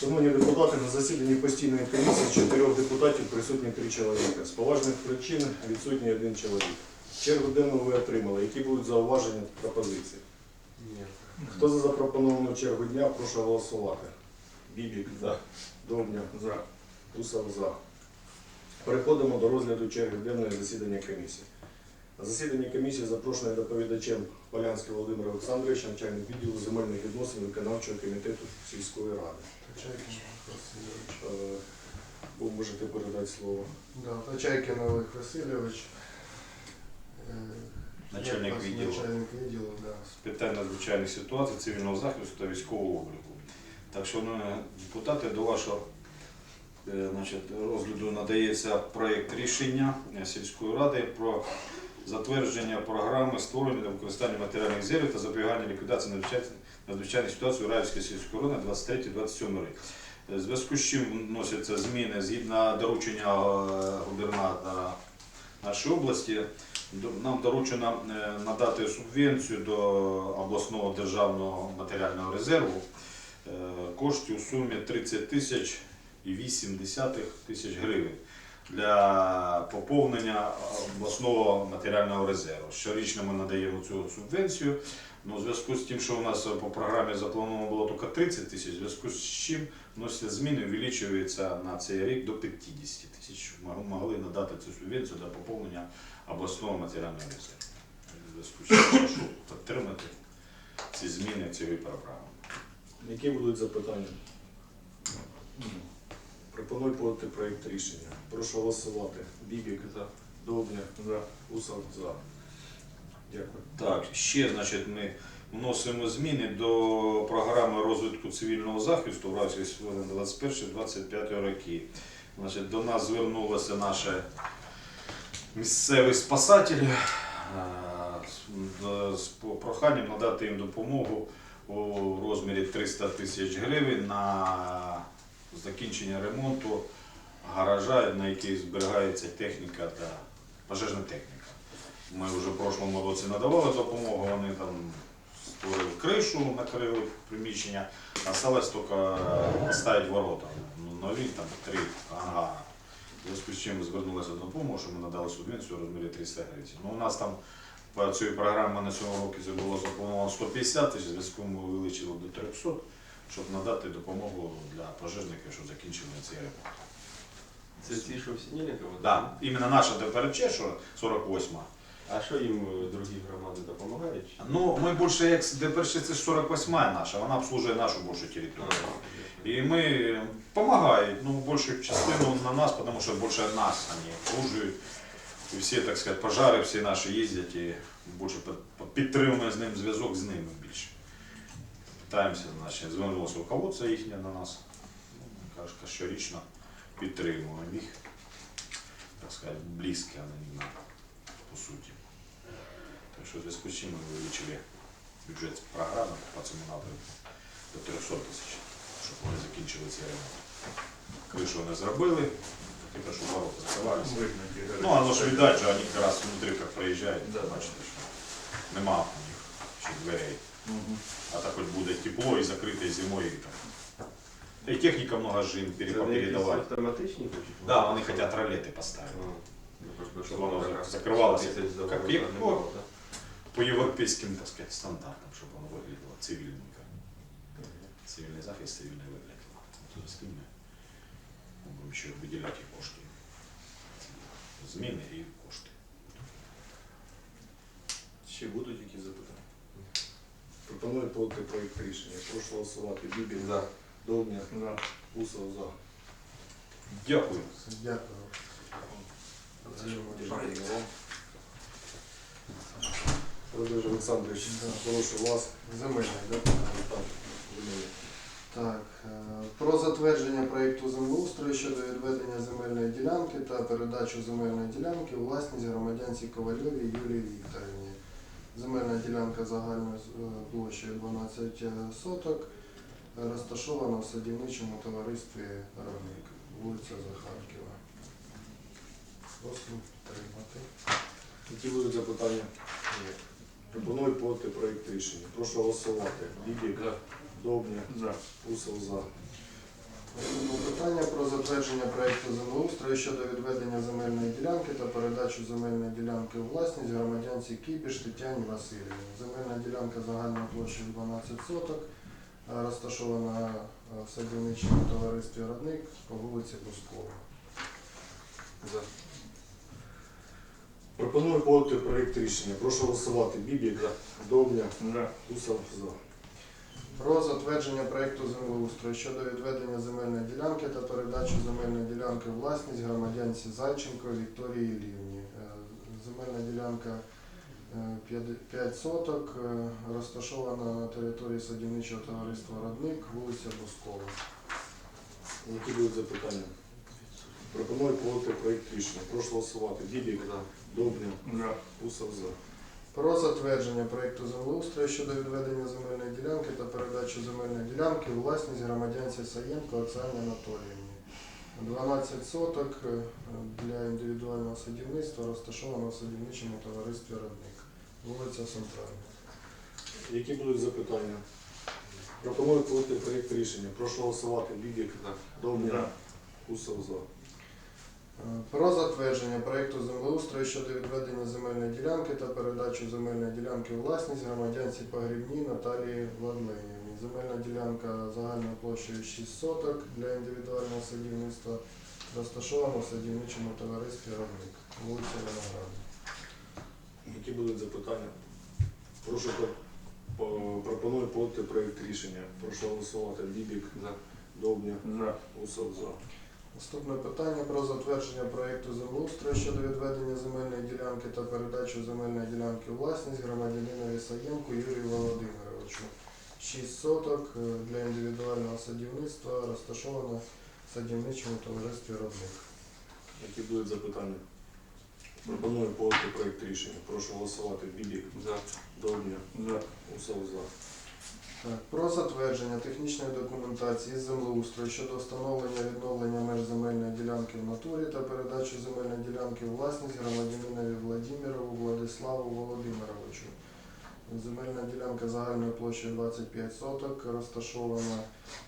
Шановні депутати, на засіданні постійної комісії з чотирьох депутатів присутні три чоловіка. З поважних причин відсутній один чоловік. Чергу денну ви отримали. Які будуть зауваження пропозиції? Ні. Хто за запропоновану чергу дня, прошу голосувати. Бібік за. Довбня за. Усов за. Переходимо до розгляду черги денної засідання комісії. На засіданні комісії запрошений доповідачем Полянський Володимир Олександрович, начальник відділу земельних відносин виконавчого комітету сільської ради. Е, Ви можете передати слово. Да, Тачайкин Олег Васильович. е, Начальник відділу. Начальник відділу, да. з питань надзвичайних ситуацій, цивільного захисту та військового обліку. Так що, депутати, до вашого е, значить, розгляду надається проєкт рішення е, сільської ради про затвердження програми створення та використання матеріальних зерів та запобігання ліквідації надзвичайних- ситуацій у Раївській сільської ради 23-27 рік. Е, В зв'язку з чим вносяться зміни згідно доручення е, губернатора нашої області. Нам доручено е, надати субвенцію до обласного державного матеріального резерву коштів у сумі 30 тисяч і 8 тисяч гривень для поповнення обласного матеріального резерву. Щорічно ми надаємо цю субвенцію. Ну, у зв'язку з тим, що у нас по програмі заплановано було тільки 30 тисяч, в зв'язку з чим вносяться зміни, увеличується на цей рік до 50 тисяч, щоб ми могли надати цю субвенцію для поповнення обласного матеріального резерву. В зв'язку з чим прошу підтримати ці зміни цієї програми. Які будуть запитання? Пропоную подати проєкт рішення. Прошу голосувати. Бібік за. Довбня за. Усов за. Дякую. Так, ще значить, ми вносимо зміни до програми розвитку цивільного захисту в разі 21-25 роки. Значить, до нас звернулися наші місцеві спасателі е, з- з проханням надати їм допомогу у розмірі 300 тисяч гривень на закінчення ремонту гаража, на який зберігається техніка та пожежна техніка. Ми вже в прошлому році надавали допомогу, вони там створили кришу, накрили приміщення, а осталось тільки поставити ворота. Ну, Нові там три ангара. Зв'язку з чим ми звернулися до допомоги, що ми надали субвенцію у розмірі 300 гривень. Ну, у нас там по цій програмі на цьому році було заплановано 150 тисяч, зв'язку ми вилучили до 300, щоб надати допомогу для пожежників, щоб закінчили цей ремонт. Це ті, що в Синельниково? Да, іменно наша ДПРЧ, що 48 А що їм е, другі громади допомагають? Ну, ми більше як ДПРЧ, це ж 48 наша, вона обслужує нашу більшу територію. І ми допомагають, ну, більшу частину на нас, тому що більше нас вони обслужують. І всі, так сказати, пожари, всі наші їздять і більше під- під- підтримуємо з ним зв'язок з ними більше. Питаємося, значить, звернулося руководство їхнє на нас. Ну, що щорічно підтримуємо їх, так сказати, близькі анонімно, по суті. Так що в зв'язку з чим ми вилучили бюджет програми по цьому напрямку до 300 тисяч, щоб вони закінчили цей ремонт. Кришу вони зробили, тільки що ворота закривалися. Ну, оно ж видать же, они как раз внутри как Да. бачите, що нема у них ще дверей. А так хоч буде тепло і закрите зимою. І, техніка много ж їм передавати. автоматичні хочуть? Да, вони хочуть ролети поставити. Ну, Щоб воно закривалося. Як- не? По європейським, так сказати, стандартам, щоб воно виглядало цивільненько. Цивільний захист, цивільне вигляд. Тут з ким ми будемо ще виділяти кошти. Зміни і кошти. Ще будуть якісь запитання? Пропоную подати проєкт рішення. Прошу голосувати. Бібік За. Довбня за. Усов за. Дякую. Дякую. Дякую Олександрович, прошу вас. Земельний? Так, Так, е, про затвердження проєкту землеустрою щодо відведення земельної ділянки та передачу земельної ділянки у власність громадянці Ковальовій Юлії Вікторівні. Земельна ділянка загальною е, площею 12 соток, е, розташована в садівничому товаристві Равник, вулиця Захарківа. Просимо підтримати. Які будуть запитання? Пропоную подати проєкт рішення. Прошу голосувати. Бібік, Довбня, За. Усов за. Питання про затвердження проекту землеустрою щодо відведення земельної ділянки та передачу земельної ділянки у власність громадянці Кібіш Тетяні Васильівні. Земельна ділянка загальною площею 12 соток, е, розташована е, в садівничому товаристві Родник по вулиці Бускова. Пропоную подати проєкт рішення. Прошу голосувати. Бібік, Довбня, Усов за. Про затвердження проекту землеустрою щодо відведення земельної ділянки та передачу земельної ділянки у власність громадянці Зайченко Вікторії Лівні. Е, Земельна ділянка е, 5 соток, е, розташована на території садівничого товариства Родник, вулиця Бускова. Які будуть запитання? Пропоную подати проєкт рішення. Прошу голосувати. Бібік, Довбня, Усов за. Про затвердження проекту землеустрою щодо відведення земельної ділянки та передачу земельної ділянки у власність громадянці Саєнко Оксані Анатоліївні. 12 соток е, для індивідуального садівництва розташовано в садівничому товаристві Родник. Вулиця Центральна. Які будуть запитання? Пропоную подати проєкт рішення. Прошу голосувати. Бібік, Довбня, Усов за. Про затвердження проекту землеустрою щодо відведення земельної ділянки та передачу земельної ділянки у власність громадянці Погрібній Наталії Владленівні. Земельна ділянка загальною площею 6 соток для індивідуального садівництва розташована в садівничому товаристві Родник, вулиця Виноградна. Які будуть запитання? Прошу по- пропоную подати проєкт рішення. Прошу голосувати. Бібік, Довбня, Усов за. Наступне питання про затвердження проекту землеустрою щодо відведення земельної ділянки та передачу земельної ділянки у власність громадянинові Саєнку Юрію Володимировичу. 6 соток е, для індивідуального садівництва розташовано в садівничому товаристві Родник. Які будуть запитання? Пропоную подати проєкт рішення. Прошу голосувати. Бібік, За. Довбня, Усов за. Так, Про затвердження технічної документації з землеустрою щодо встановлення відновлення меж земельної ділянки в натурі та передачу земельної ділянки у власність громадянинові Владимирову Владиславу Володимировичу. Земельна ділянка загальною площею 25 соток розташована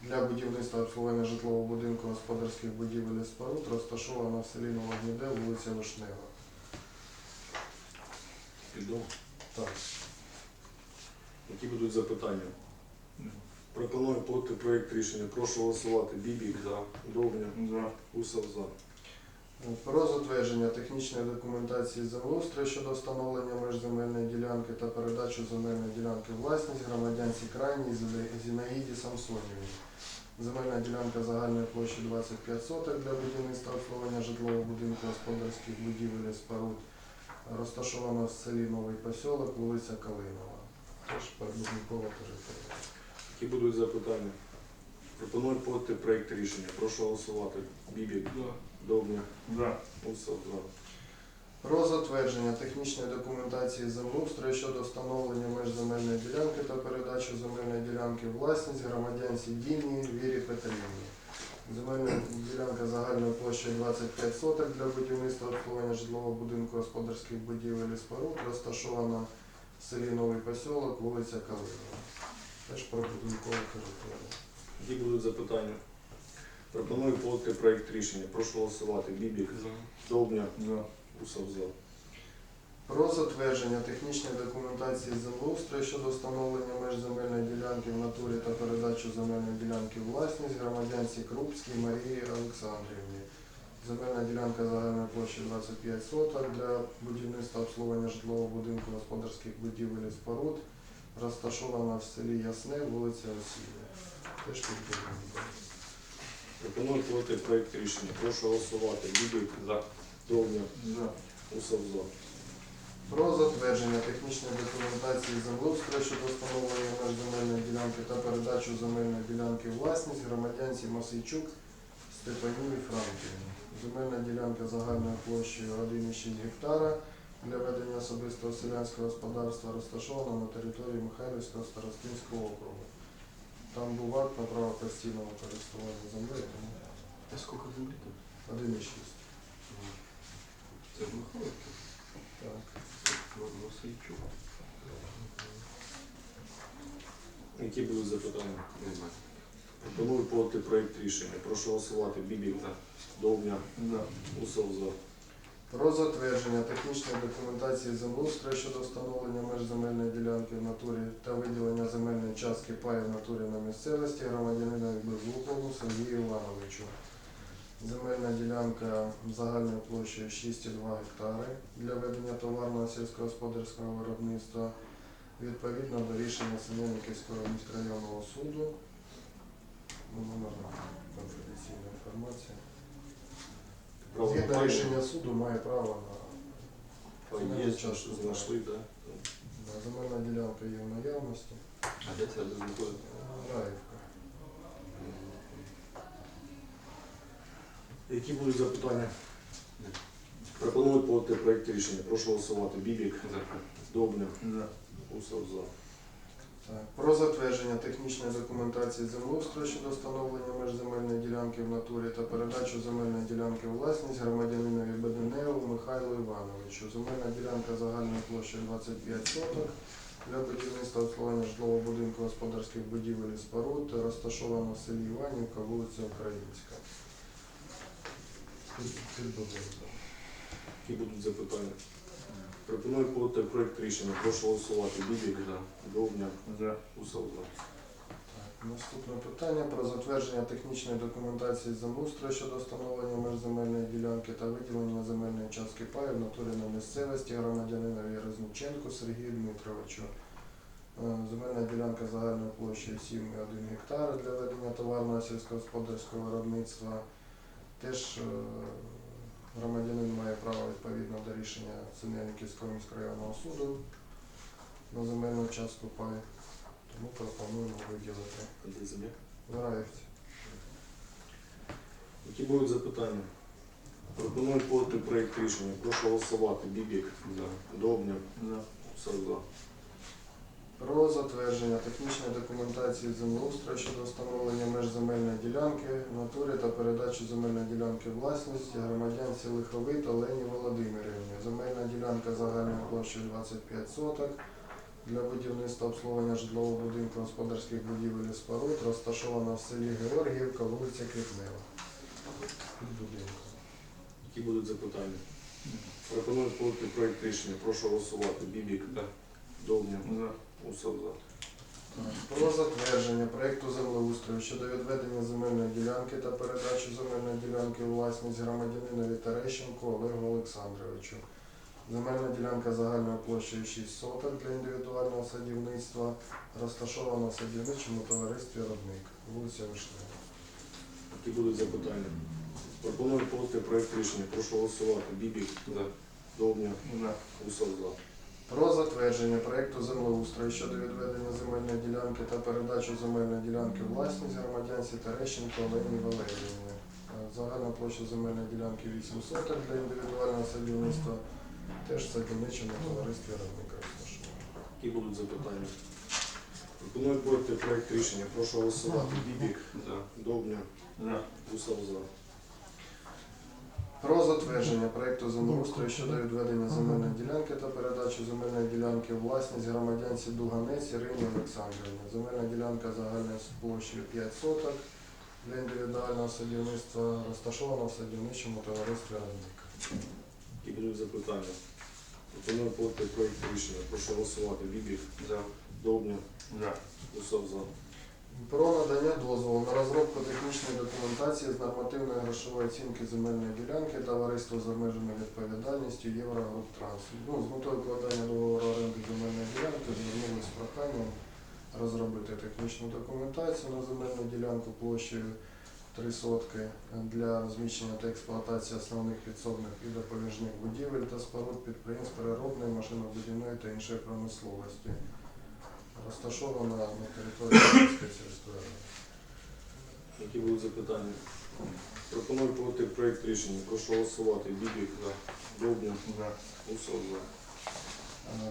для будівництва обслуговування житлового будинку господарських будівель і споруд, розташована в селі Новогніде, вулиця Вишнева. Піду. Так. Які будуть запитання? Пропоную подати проєкт рішення. Прошу голосувати. Бібік, Довбня, Усов за. Про затвердження технічної документації землеустрою щодо встановлення меж земельної ділянки та передачу земельної ділянки власність громадянці крайній Зінаїді- Самсонівні. Земельна ділянка загальної площі 25 соток для будівництва обслуговування житлового будинку господарських будівель і споруд. Розташована в селі Новий Посілок, вулиця Калинова. Теж прибудинкова територія. Які будуть запитання? Пропоную подати проєкт рішення. Прошу голосувати. Бібік, Довбня, Усов за. Про затвердження технічної документації землеустрою щодо встановлення меж земельної ділянки та передачу земельної ділянки власність громадянці Діні Вірі Петрівні. Земельна ділянка загальною площею 25 соток для будівництва обслуговування житлового будинку господарських будівель і споруд розташована в селі Новий Посілок, вулиця Калинова. Теж прибудинкова територія. Які будуть запитання? Пропоную подати проєкт рішення. Прошу голосувати. Бібік, Довбня, Усов за. Про затвердження технічної документації землеустрою щодо встановлення меж земельної ділянки в натурі та передачу земельної ділянки у власність громадянці Крупській Марії Олександрівні. Земельна ділянка загальної площі 25 соток для будівництва обслуговування житлового будинку господарських будівель і споруд, розташована в селі Ясне, вулиця Осіння. Теж підтримуємо. Пропоную подати проєкт рішення. Прошу голосувати. Бібік, Довбня, Усов за. Про затвердження технічної документації землеустрою щодо встановлення меж земельної ділянки та передачу земельної ділянки власність громадянці Мосійчук Степаніві Франківні. Земельна ділянка загальною площею 1,6 гектара для ведення особистого селянського господарства розташована на території Михайлівського старостинського округу. Там був акт на право постійного користування землею, тому А сколько земли там? 1,6. Це Михайловка? Так. Носейчук. Які будуть запитання? Немає. Пропоную подати проєкт рішення. Прошу голосувати. Бібік. Довбня. За. Усов за. Про затвердження технічної документації землеустрою щодо встановлення меж земельної ділянки в натурі та виділення земельної частки паю в натурі на місцевості громадянина Безлукову Сергію Івановичу. Земельна ділянка загальною площею 6,2 гектари для ведення товарного сільськогосподарського виробництва відповідно до рішення Семенниківського міськрайонного суду. Номер конфіденційна інформація. Згідно рішення суду має право на Є, що знайшли, так? Да, Земельна ділянка є в наявності. А де це знаходиться? Раївка. Які будуть запитання? Пропоную подати проєкт рішення. Прошу голосувати. Бібік. За. Усов за. Про затвердження технічної документації землеустрою щодо встановлення меж земельної ділянки в натурі та передачу земельної ділянки у власність громадянинові Беденеву Михайлу Івановичу. Земельна ділянка загальною площею 25 соток для будівництва обслуговування житлового будинку господарських будівель і споруд розташована в селі Іванівка, вулиця Українська. Які будуть запитання? Пропоную подати проєкт рішення. Прошу голосувати. Бібік. За. Довбня. За. Усов за. Так, Наступне питання про затвердження технічної документації землеустрою щодо встановлення меж земельної ділянки та виділення земельної частки паю в натурі на місцевості громадянинові Резниченку Сергію Дмитровичу. Е, Земельна ділянка загальною площею 7,1 гектара для ведення товарного сільськогосподарського виробництва. Теж е, громадянин має право відповідно до рішення Синельниківського міськрайонного суду на земельну частку паю. Тому пропонуємо виділити А де земля? Які будуть запитання? Пропоную подати проєкт рішення. Прошу голосувати. Бібік. За. Довбня. Усов за. Про затвердження технічної документації землеустрою щодо встановлення меж земельної ділянки в натурі та передачу земельної ділянки в власність громадянці Лиховит Олені Володимирівні. Земельна ділянка загальною площею 25 соток для будівництва обслуговування житлового будинку господарських будівель і споруд розташована в селі Георгіївка, вулиця Квітнева. Які будуть запитання? Пропоную проєкт рішення. Прошу голосувати. Бібік. За. Довбня. За. Усов за. Про затвердження проекту землеустрою щодо відведення земельної ділянки та передачу земельної ділянки у власність громадянинові Терещенку Олегу Олександровичу. Земельна ділянка загальною площею 6 соток для індивідуального садівництва, розташована в садівничому товаристві Родник, вулиця Вишнева. Які будуть запитання? Пропоную подати проєкт рішення. Прошу голосувати. Бібік. За. Довбня. Усов за. Про затвердження проекту землеустрою щодо відведення земельної ділянки та передачу земельної ділянки власність громадянці Терещенко Олені Валеріївні. Е, Загальна площа земельної ділянки 8 соток для індивідуального садівництва, теж в садівничому товаристві Родника розташовано. Які будуть запитання? Пропоную проєкт рішення. Прошу голосувати. Бібік. Довбня. Усов за. Про затвердження проекту землеустрою щодо відведення земельної ділянки та передачу земельної ділянки у власність громадянці Дуганець Ірині Олександрівні. Земельна ділянка загальною площею 5 соток для індивідуального садівництва розташована в садівничому товаристві Родник. Які будуть запитання? Пропоную подати проєкт рішення. Прошу голосувати. Бібік. За. Довбня. За. Усов за. Про надання дозволу на розробку технічної документації з нормативної грошової оцінки земельної ділянки товариство з обмеженою відповідальністю Єврогруптранс. Ну, з метою укладання договору оренди земельної ділянки звернулися з проханням розробити технічну документацію на земельну ділянку площею 3 сотки для розміщення та експлуатації основних підсобних і допоміжних будівель та споруд підприємств переробної, машинобудівної та іншої промисловості розташована на території Київської сільської ради. Які будуть запитання? Пропоную подати проєкт рішення. Прошу голосувати. Бібік. Довбня. За. Усов за.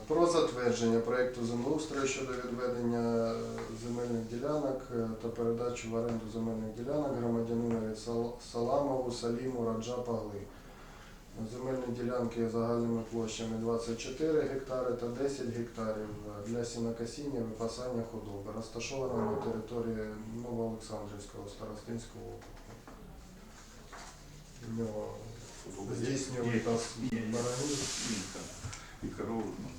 Про затвердження проекту землеустрою щодо відведення е, земельних ділянок е, та передачу в оренду земельних ділянок громадянинові Сал- Саламову Саліму Раджа Пагли. Земельні ділянки загальними площами 24 гектари та 10 гектарів для сінокосіння випасання худоби, розташована на території Новоолександрівського старостинського округу. В нього здійснювали та бараги И корову ну.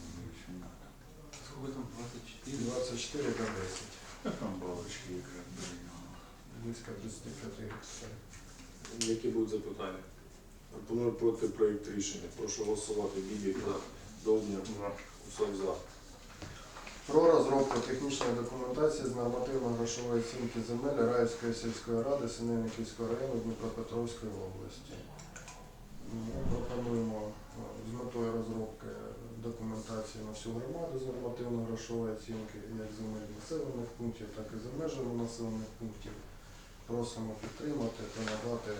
Сколько там? 24? 24 та 10, А там балочки блин. близько 35 гектарів. Які будуть запитання? Пропоную проти проєкт рішення. Прошу голосувати. Бібік за. Довбня. Усов за. Про розробку технічної документації з нормативно-грошової оцінки земель Раївської сільської ради Синельниківського району Дніпропетровської області. Ми пропонуємо е, з метою розробки документації на всю громаду з нормативно-грошової оцінки як земель населених пунктів, так і за межами населених пунктів. Просимо підтримати та надати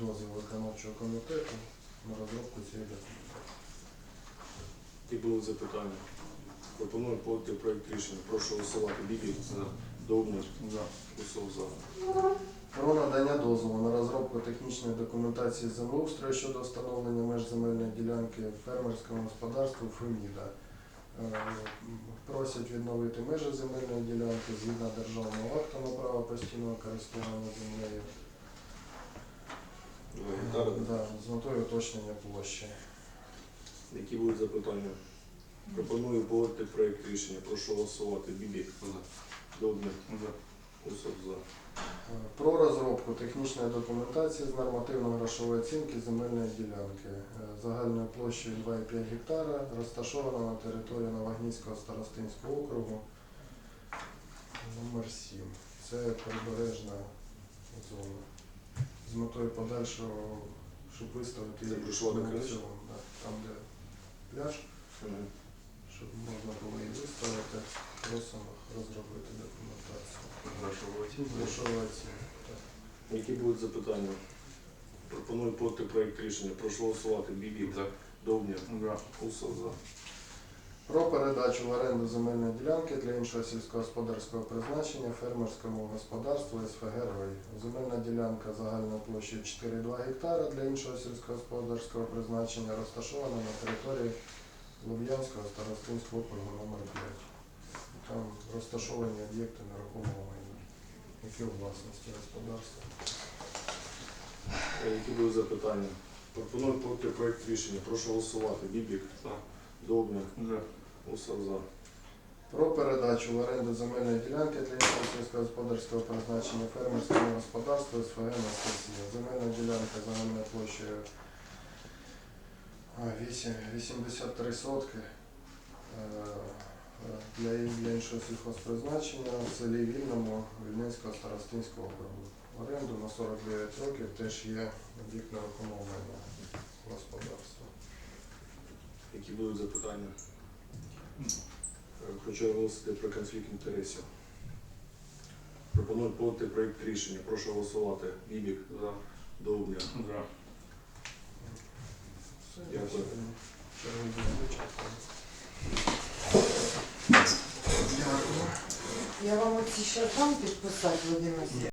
дозвіл виконавчого комітету на розробку цієї документації. Які будуть запитання? Пропоную проти проєкт рішення. Прошу голосувати. Бібік за. Довбня. За. Усов за. Про надання дозволу на розробку технічної документації землеустрою щодо встановлення меж земельної ділянки фермерському господарству Феміда. Е, Просять відновити межі земельної ділянки згідно державного акту на право постійного користування землею. Да, з метою уточнення площі. Які будуть запитання? Пропоную погодити проєкт рішення. Прошу голосувати. Бібік. За. Усов за. Е, Про розробку технічної документації з нормативно-грошової оцінки земельної ділянки е, загальною площею 2,5 гектара, розташована на території Новогнізького старостинського округу номер 7. Це прибережна зона. З метою подальшого, щоб виставити Це її до на аукціон, да, там, де пляж, Мгм. щоб можна було її виставити, просимо розробити документацію. Грошовую оценку. Грошова оцінка. так. Які будуть запитання? Пропоную проти проєкт рішення. Прошу голосувати. Бібік. За. Довбня. За. Усов за. Про передачу в оренду земельної ділянки для іншого сільськогосподарського призначення фермерському господарству СФГ «Рой». Земельна ділянка загальною площею 4,2 гектара для іншого сільськогосподарського призначення розташована на території Луб'янського старостинського округу номер 5. Там розташовані об'єкти нерухомого майна, які у власності господарства. Е, Які будуть запитання? Пропоную проти проєкт рішення. Прошу голосувати. Бібік. За. Довбня. За. Про передачу в оренду земельної ділянки для іншого сільськогосподарського призначення фермерського господарства СФГ Анастасія. Земельна ділянка загальною площею а, 83 сотки е, для, для іншого сільхозпризначення в селі Вільному Вільненського старостинського округу. В оренду на 49 років теж є об'єкт майна господарства. Які будуть запитання? Е, Хочу оголосити про конфлікт інтересів. Пропоную проти проєкт рішення. Прошу голосувати. Бібік. За. Довбня. За. Дякую. Я вам оці ще дам підписати, Васильович.